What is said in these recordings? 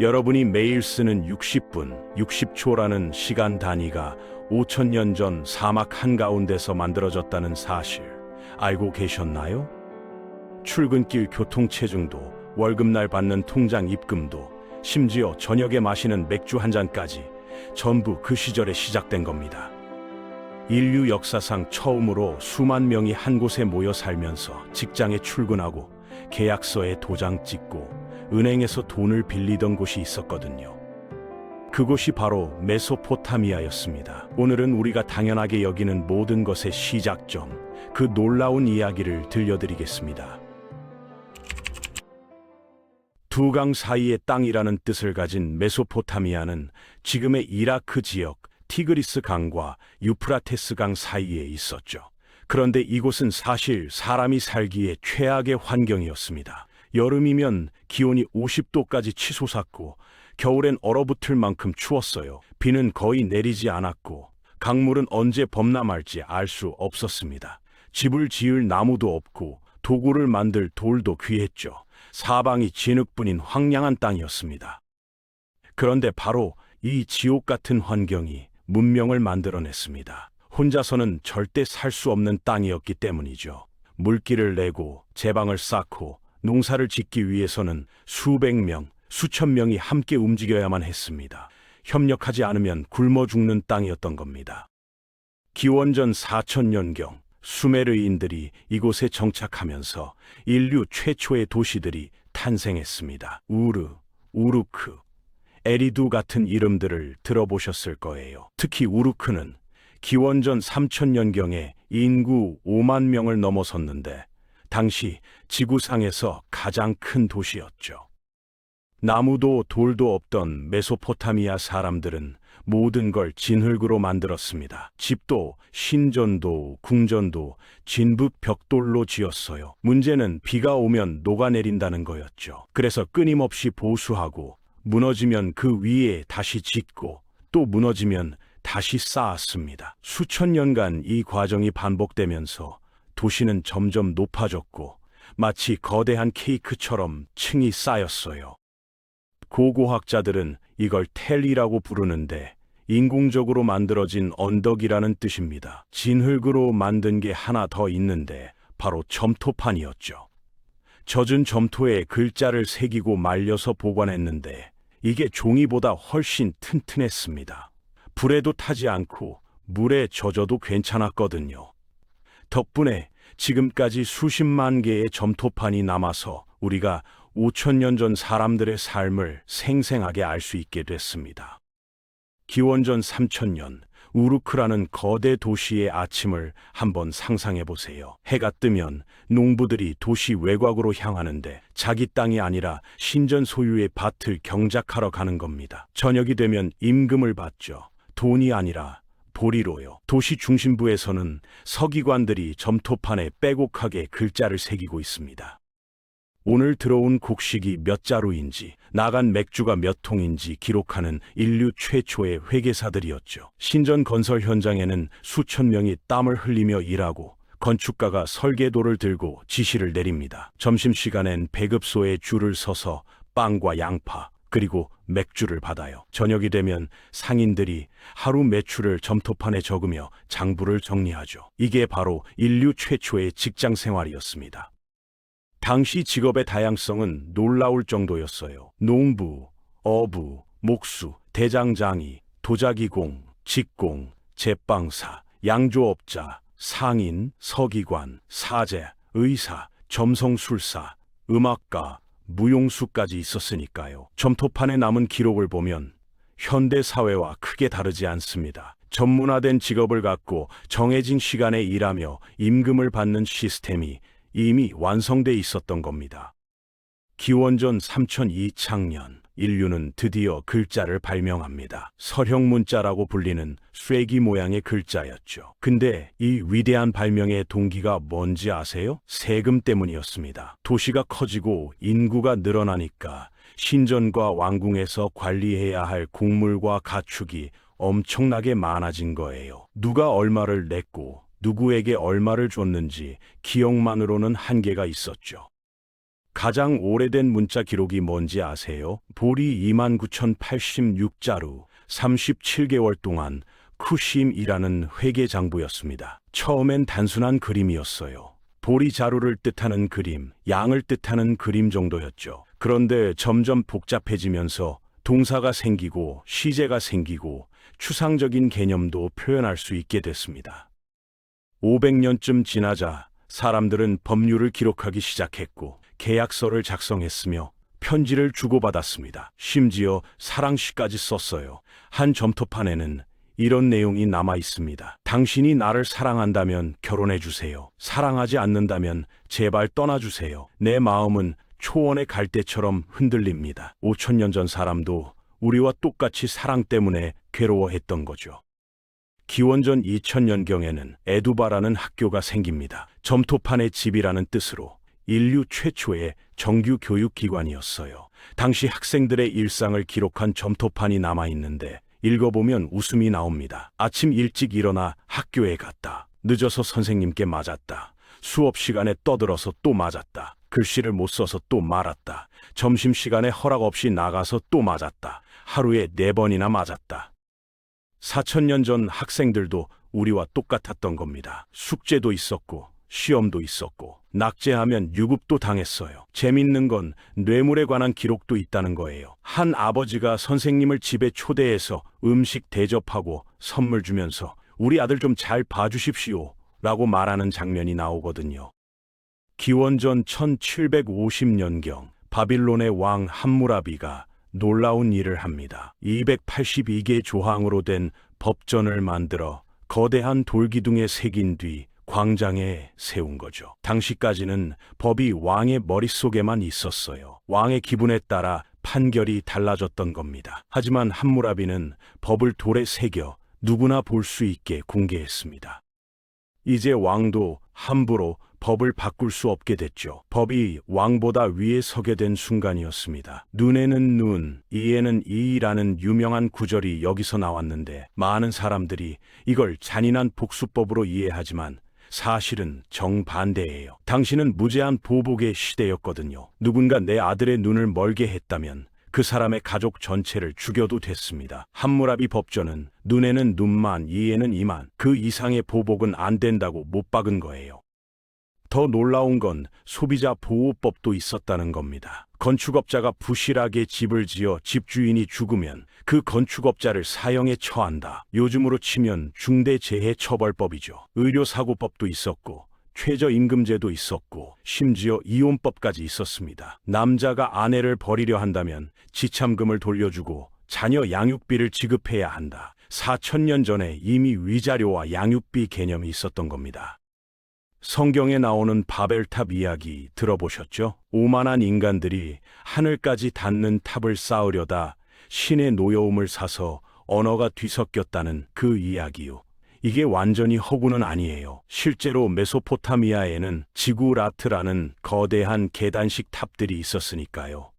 여러분이 매일 쓰는 60분, 60초라는 시간 단위가 5천년 전 사막 한가운데서 만들어졌다는 사실 알고 계셨나요? 출근길 교통체증도 월급날 받는 통장 입금도 심지어 저녁에 마시는 맥주 한 잔까지 전부 그 시절에 시작된 겁니다. 인류 역사상 처음으로 수만 명이 한 곳에 모여 살면서 직장에 출근하고 계약서에 도장 찍고 은행에서 돈을 빌리던 곳이 있었거든요. 그곳이 바로 메소포타미아였습니다. 오늘은 우리가 당연하게 여기는 모든 것의 시작점, 그 놀라운 이야기를 들려드리겠습니다. 두 강 사이의 땅이라는 뜻을 가진 메소포타미아는 지금의 이라크 지역 티그리스 강과 유프라테스 강 사이에 있었죠. 그런데 이곳은 사실 사람이 살기에 최악의 환경이었습니다. 여름이면 기온이 50도까지 치솟았고 겨울엔 얼어붙을 만큼 추웠어요. 비는 거의 내리지 않았고 강물은 언제 범람할지 알 수 없었습니다. 집을 지을 나무도 없고 도구를 만들 돌도 귀했죠. 사방이 진흙뿐인 황량한 땅이었습니다. 그런데 바로 이 지옥 같은 환경이 문명을 만들어냈습니다. 혼자서는 절대 살 수 없는 땅이었기 때문이죠. 물기를 내고 제방을 쌓고 농사를 짓기 위해서는 수백 명, 수천 명이 함께 움직여야만 했습니다. 협력하지 않으면 굶어 죽는 땅이었던 겁니다. 기원전 4천년경 수메르인들이 이곳에 정착하면서 인류 최초의 도시들이 탄생했습니다. 우르, 우루크, 에리두 같은 이름들을 들어보셨을 거예요. 특히 우루크는 기원전 3천년경에 인구 5만 명을 넘어섰는데 당시 지구상에서 가장 큰 도시였죠. 나무도 돌도 없던 메소포타미아 사람들은 모든 걸 진흙으로 만들었습니다. 집도 신전도 궁전도 진북 벽돌로 지었어요. 문제는 비가 오면 녹아내린다는 거였죠. 그래서 끊임없이 보수하고 무너지면 그 위에 다시 짓고 또 무너지면 다시 쌓았습니다. 수천 년간 이 과정이 반복되면서 도시는 점점 높아졌고 마치 거대한 케이크처럼 층이 쌓였어요. 고고학자들은 이걸 텔이라고 부르는데 인공적으로 만들어진 언덕이라는 뜻입니다. 진흙으로 만든 게 하나 더 있는데 바로 점토판이었죠. 젖은 점토에 글자를 새기고 말려서 보관했는데 이게 종이보다 훨씬 튼튼했습니다. 불에도 타지 않고 물에 젖어도 괜찮았거든요. 덕분에 지금까지 수십만 개의 점토판이 남아서 우리가 5천 년 전 사람들의 삶을 생생하게 알 수 있게 됐습니다. 기원전 3천 년 우르크라는 거대 도시의 아침을 한번 상상해 보세요. 해가 뜨면 농부들이 도시 외곽으로 향하는데 자기 땅이 아니라 신전 소유의 밭을 경작하러 가는 겁니다. 저녁이 되면 임금을 받죠. 돈이 아니라 보리로요. 도시 중심부에서는 서기관들이 점토판에 빼곡하게 글자를 새기고 있습니다. 오늘 들어온 곡식이 몇 자루인지, 나간 맥주가 몇 통인지 기록하는 인류 최초의 회계사들이었죠. 신전 건설 현장에는 수천 명이 땀을 흘리며 일하고 건축가가 설계도를 들고 지시를 내립니다. 점심시간엔 배급소에 줄을 서서 빵과 양파, 그리고 맥주를 받아요. 저녁이 되면 상인들이 하루 매출을 점토판에 적으며 장부를 정리하죠. 이게 바로 인류 최초의 직장 생활이었습니다. 당시 직업의 다양성은 놀라울 정도였어요. 농부, 어부, 목수, 대장장이, 도자기공, 직공, 제빵사, 양조업자, 상인, 서기관, 사제, 의사, 점성술사, 음악가, 무용수까지 있었으니까요. 점토판에 남은 기록을 보면 현대 사회와 크게 다르지 않습니다. 전문화된 직업을 갖고 정해진 시간에 일하며 임금을 받는 시스템이 이미 완성돼 있었던 겁니다. 기원전 3002창년 인류는 드디어 글자를 발명합니다. 서형 문자라고 불리는 쇠기 모양의 글자였죠. 근데 이 위대한 발명의 동기가 뭔지 아세요? 세금 때문이었습니다. 도시가 커지고 인구가 늘어나니까 신전과 왕궁에서 관리해야 할 곡물과 가축이 엄청나게 많아진 거예요. 누가 얼마를 냈고 누구에게 얼마를 줬는지 기억만으로는 한계가 있었죠. 가장 오래된 문자 기록이 뭔지 아세요? 보리 29,086자루 37개월 동안 쿠심이라는 회계 장부였습니다. 처음엔 단순한 그림이었어요. 보리 자루를 뜻하는 그림, 양을 뜻하는 그림 정도였죠. 그런데 점점 복잡해지면서 동사가 생기고 시제가 생기고 추상적인 개념도 표현할 수 있게 됐습니다. 500년쯤 지나자 사람들은 법률을 기록하기 시작했고 계약서를 작성했으며 편지를 주고받았습니다. 심지어 사랑시까지 썼어요. 한 점토판에는 이런 내용이 남아 있습니다. 당신이 나를 사랑한다면 결혼해 주세요. 사랑하지 않는다면 제발 떠나 주세요. 내 마음은 초원의 갈대처럼 흔들립니다. 5천년 전 사람도 우리와 똑같이 사랑 때문에 괴로워했던 거죠. 기원전 2000년경에는 에두바라는 학교가 생깁니다. 점토판의 집이라는 뜻으로 인류 최초의 정규 교육기관이었어요. 당시 학생들의 일상을 기록한 점토판이 남아 있는데 읽어보면 웃음이 나옵니다. 아침 일찍 일어나 학교에 갔다. 늦어서 선생님께 맞았다. 수업 시간에 떠들어서 또 맞았다. 글씨를 못 써서 또 말았다. 점심시간에 허락 없이 나가서 또 맞았다. 하루에 네 번이나 맞았다. 4천년 전 학생들도 우리와 똑같았던 겁니다. 숙제도 있었고, 시험도 있었고, 낙제하면 유급도 당했어요. 재밌는 건 뇌물에 관한 기록도 있다는 거예요. 한 아버지가 선생님을 집에 초대해서 음식 대접하고 선물 주면서 우리 아들 좀 잘 봐주십시오. 라고 말하는 장면이 나오거든요. 기원전 1750년경 바빌론의 왕 함무라비가 놀라운 일을 합니다. 282개 조항으로 된 법전을 만들어 거대한 돌기둥에 새긴 뒤 광장에 세운 거죠. 당시까지는 법이 왕의 머릿속에만 있었어요. 왕의 기분에 따라 판결이 달라졌던 겁니다. 하지만 함무라비는 법을 돌에 새겨 누구나 볼 수 있게 공개했습니다. 이제 왕도 함부로 법을 바꿀 수 없게 됐죠. 법이 왕보다 위에 서게 된 순간이었습니다. 눈에는 눈, 이에는 이라는 유명한 구절이 여기서 나왔는데 많은 사람들이 이걸 잔인한 복수법으로 이해하지만 사실은 정반대예요. 당신은 무제한 보복의 시대였거든요. 누군가 내 아들의 눈을 멀게 했다면 그 사람의 가족 전체를 죽여도 됐습니다. 함무라비 법전은 눈에는 눈만, 이에는 이만, 그 이상의 보복은 안 된다고 못 박은 거예요. 더 놀라운 건 소비자 보호법도 있었다는 겁니다. 건축업자가 부실하게 집을 지어 집주인이 죽으면 그 건축업자를 사형에 처한다. 요즘으로 치면 중대재해처벌법이죠. 의료사고법도 있었고 최저임금제도 있었고 심지어 이혼법까지 있었습니다. 남자가 아내를 버리려 한다면 지참금을 돌려주고 자녀 양육비를 지급해야 한다. 4천년 전에 이미 위자료와 양육비 개념이 있었던 겁니다. 성경에 나오는 바벨탑 이야기 들어보셨죠? 오만한 인간들이 하늘까지 닿는 탑을 쌓으려다 신의 노여움을 사서 언어가 뒤섞였다는 그 이야기요. 이게 완전히 허구는 아니에요. 실제로 메소포타미아에는 지구라트라는 거대한 계단식 탑들이 있었으니까요.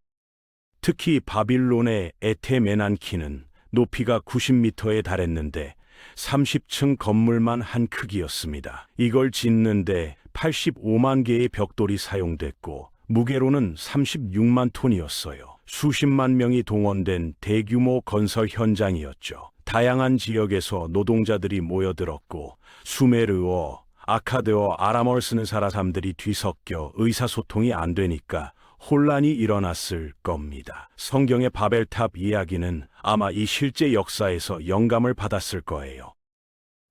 특히 바빌론의 에테메난키는 높이가 90m에 달했는데 30층 건물만 한 크기였습니다. 이걸 짓는데 85만 개의 벽돌이 사용됐고 무게로는 36만 톤이었어요. 수십만 명이 동원된 대규모 건설 현장이었죠. 다양한 지역에서 노동자들이 모여들었고 수메르어, 아카드어, 아람어를 쓰는 사람들이 뒤섞여 의사소통이 안 되니까 혼란이 일어났을 겁니다. 성경의 바벨탑 이야기는 아마 이 실제 역사에서 영감을 받았을 거예요.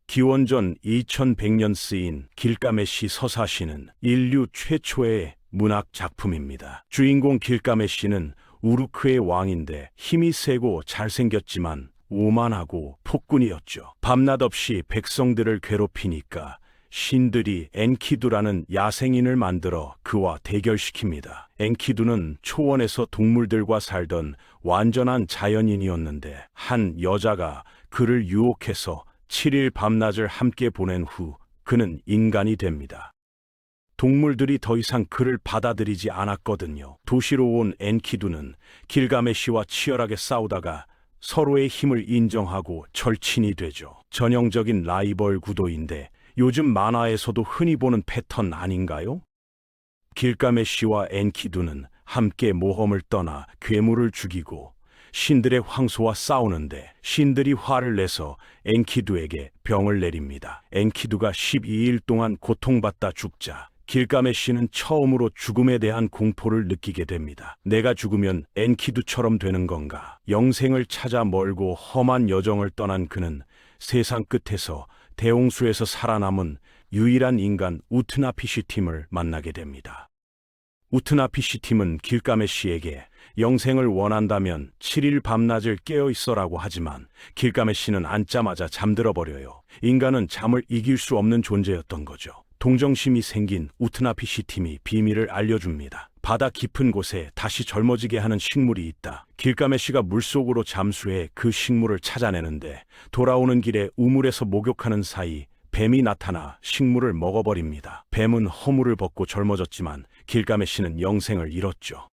기원전 2100년 쓰인 길가메시 서사시는 인류 최초의 문학 작품입니다. 주인공 길가메시는 우르크의 왕인데 힘이 세고 잘생겼지만 오만하고 폭군이었죠. 밤낮 없이 백성들을 괴롭히니까 신들이 엔키두라는 야생인을 만들어 그와 대결시킵니다. 엔키두는 초원에서 동물들과 살던 완전한 자연인이었는데 한 여자가 그를 유혹해서 7일 밤낮을 함께 보낸 후 그는 인간이 됩니다. 동물들이 더 이상 그를 받아들이지 않았거든요. 도시로 온 엔키두는 길가메시와 치열하게 싸우다가 서로의 힘을 인정하고 절친이 되죠. 전형적인 라이벌 구도인데 요즘 만화에서도 흔히 보는 패턴 아닌가요? 길가메시와 엔키두는 함께 모험을 떠나 괴물을 죽이고 신들의 황소와 싸우는데 신들이 화를 내서 엔키두에게 병을 내립니다. 엔키두가 12일 동안 고통받다 죽자 길가메시는 처음으로 죽음에 대한 공포를 느끼게 됩니다. 내가 죽으면 엔키두처럼 되는 건가? 영생을 찾아 멀고 험한 여정을 떠난 그는 세상 끝에서 대홍수에서 살아남은 유일한 인간 우트나피시 팀을 만나게 됩니다. 우트나피시 팀은 길가메시에게 영생을 원한다면 7일 밤낮을 깨어 있어라고 하지만 길가메시는 앉자마자 잠들어 버려요. 인간은 잠을 이길 수 없는 존재였던 거죠. 동정심이 생긴 우트나피시 팀이 비밀을 알려줍니다. 바다 깊은 곳에 다시 젊어지게 하는 식물이 있다. 길가메시가 물속으로 잠수해 그 식물을 찾아내는데 돌아오는 길에 우물에서 목욕하는 사이 뱀이 나타나 식물을 먹어버립니다. 뱀은 허물을 벗고 젊어졌지만 길가메시는 영생을 잃었죠.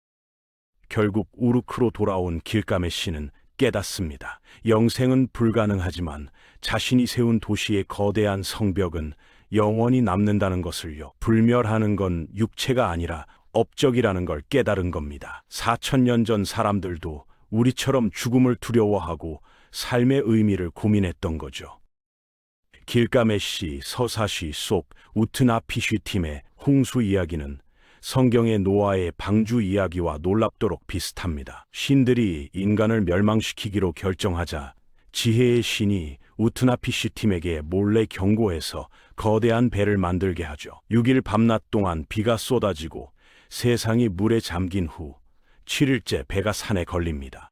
결국 우르크로 돌아온 길가메시는 깨닫습니다. 영생은 불가능하지만 자신이 세운 도시의 거대한 성벽은 영원히 남는다는 것을요. 불멸하는 건 육체가 아니라 업적이라는 걸 깨달은 겁니다. 4천년 전 사람들도 우리처럼 죽음을 두려워하고 삶의 의미를 고민했던 거죠. 길가메시 서사시 속 우트나피쉬 팀의 홍수 이야기는 성경의 노아의 방주 이야기와 놀랍도록 비슷합니다. 신들이 인간을 멸망시키기로 결정하자 지혜의 신이 우트나 피쉬 팀에게 몰래 경고해서 거대한 배를 만들게 하죠. 6일 밤낮 동안 비가 쏟아지고 세상이 물에 잠긴 후 7일째 배가 산에 걸립니다.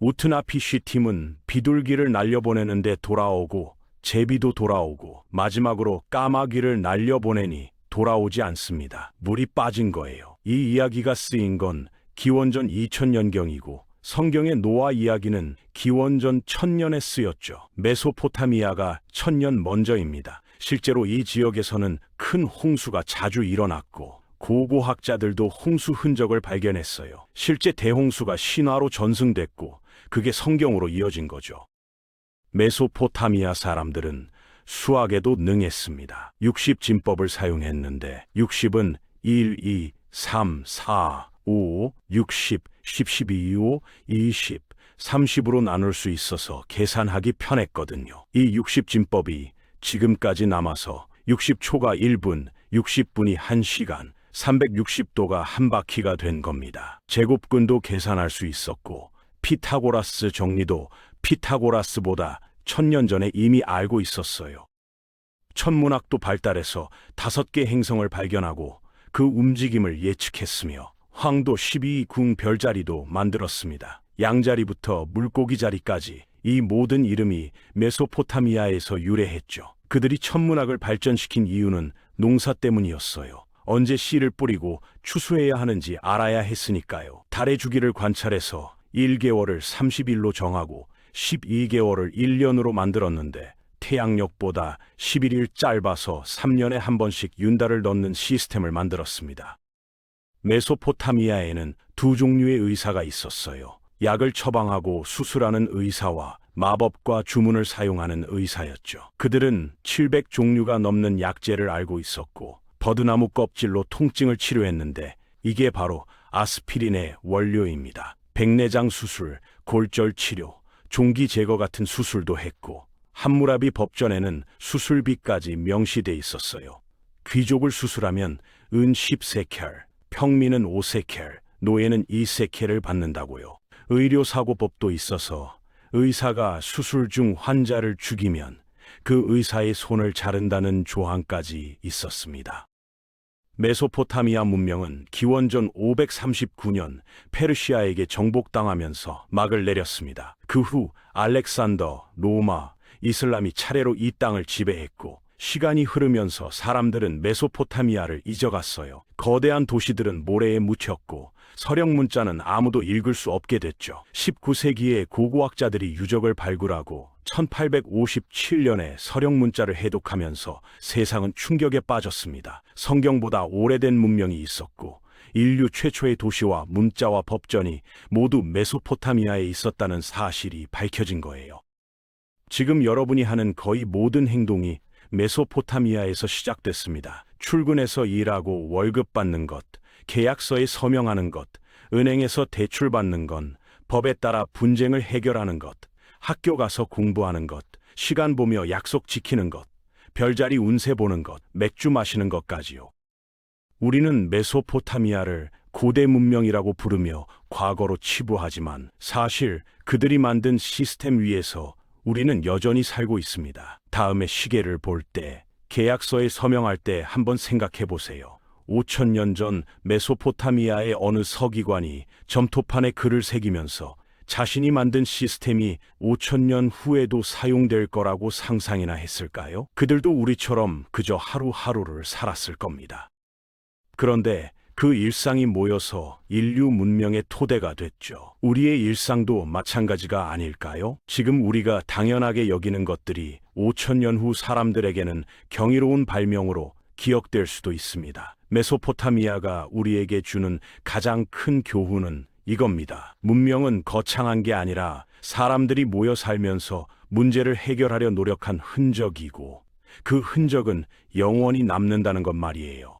우트나 피쉬 팀은 비둘기를 날려보내는데 돌아오고 제비도 돌아오고 마지막으로 까마귀를 날려보내니 돌아오지 않습니다. 물이 빠진 거예요. 이 이야기가 쓰인 건 기원전 2000년경이고 성경의 노아 이야기는 기원전 1000년에 쓰였죠. 메소포타미아가 1000년 먼저입니다. 실제로 이 지역에서는 큰 홍수가 자주 일어났고 고고학자들도 홍수 흔적을 발견했어요. 실제 대홍수가 신화로 전승됐고 그게 성경으로 이어진 거죠. 메소포타미아 사람들은 수학에도 능했습니다. 60진법을 사용했는데 60은 1, 2, 3, 4, 5, 60, 10, 12, 5, 20, 30으로 나눌 수 있어서 계산하기 편했거든요. 이 60진법이 지금까지 남아서 60초가 1분, 60분이 1시간, 360도가 한 바퀴가 된 겁니다. 제곱근도 계산할 수 있었고 피타고라스 정리도 피타고라스보다 천년 전에 이미 알고 있었어요. 천문학도 발달해서 다섯 개 행성을 발견하고 그 움직임을 예측했으며 황도 12궁 별자리도 만들었습니다. 양자리부터 물고기 자리까지 이 모든 이름이 메소포타미아에서 유래했죠. 그들이 천문학을 발전시킨 이유는 농사 때문이었어요. 언제 씨를 뿌리고 추수해야 하는지 알아야 했으니까요. 달의 주기를 관찰해서 1개월을 30일로 정하고 12개월을 1년으로 만들었는데 태양력보다 11일 짧아서 3년에 한 번씩 윤달을 넣는 시스템을 만들었습니다. 메소포타미아에는 두 종류의 의사가 있었어요. 약을 처방하고 수술하는 의사와 마법과 주문을 사용하는 의사였죠. 그들은 700 종류가 넘는 약재를 알고 있었고 버드나무 껍질로 통증을 치료했는데 이게 바로 아스피린의 원료입니다. 백내장 수술, 골절 치료, 종기 제거 같은 수술도 했고 함무라비 법전에는 수술비까지 명시돼 있었어요. 귀족을 수술하면 은 10세켈, 평민은 5세켈, 노예는 2세켈을 받는다고요. 의료사고법도 있어서 의사가 수술 중 환자를 죽이면 그 의사의 손을 자른다는 조항까지 있었습니다. 메소포타미아 문명은 기원전 539년 페르시아에게 정복당하면서 막을 내렸습니다. 그 후 알렉산더, 로마, 이슬람이 차례로 이 땅을 지배했고 시간이 흐르면서 사람들은 메소포타미아를 잊어갔어요. 거대한 도시들은 모래에 묻혔고 서령 문자는 아무도 읽을 수 없게 됐죠. 19세기에 고고학자들이 유적을 발굴하고 1857년에 서령 문자를 해독하면서 세상은 충격에 빠졌습니다. 성경보다 오래된 문명이 있었고 인류 최초의 도시와 문자와 법전이 모두 메소포타미아에 있었다는 사실이 밝혀진 거예요. 지금 여러분이 하는 거의 모든 행동이 메소포타미아에서 시작됐습니다. 출근해서 일하고 월급 받는 것, 계약서에 서명하는 것, 은행에서 대출 받는 건, 법에 따라 분쟁을 해결하는 것, 학교 가서 공부하는 것, 시간 보며 약속 지키는 것, 별자리 운세 보는 것, 맥주 마시는 것까지요. 우리는 메소포타미아를 고대 문명이라고 부르며 과거로 치부하지만 사실 그들이 만든 시스템 위에서 우리는 여전히 살고 있습니다. 다음에 시계를 볼 때, 계약서에 서명할 때 한번 생각해 보세요. 5천년 전 메소포타미아의 어느 서기관이 점토판에 글을 새기면서 자신이 만든 시스템이 5천년 후에도 사용될 거라고 상상이나 했을까요? 그들도 우리처럼 그저 하루하루를 살았을 겁니다. 그런데 그 일상이 모여서 인류 문명의 토대가 됐죠. 우리의 일상도 마찬가지가 아닐까요? 지금 우리가 당연하게 여기는 것들이 5천년 후 사람들에게는 경이로운 발명으로 기억될 수도 있습니다. 메소포타미아가 우리에게 주는 가장 큰 교훈은 이겁니다. 문명은 거창한 게 아니라 사람들이 모여 살면서 문제를 해결하려 노력한 흔적이고 그 흔적은 영원히 남는다는 것 말이에요.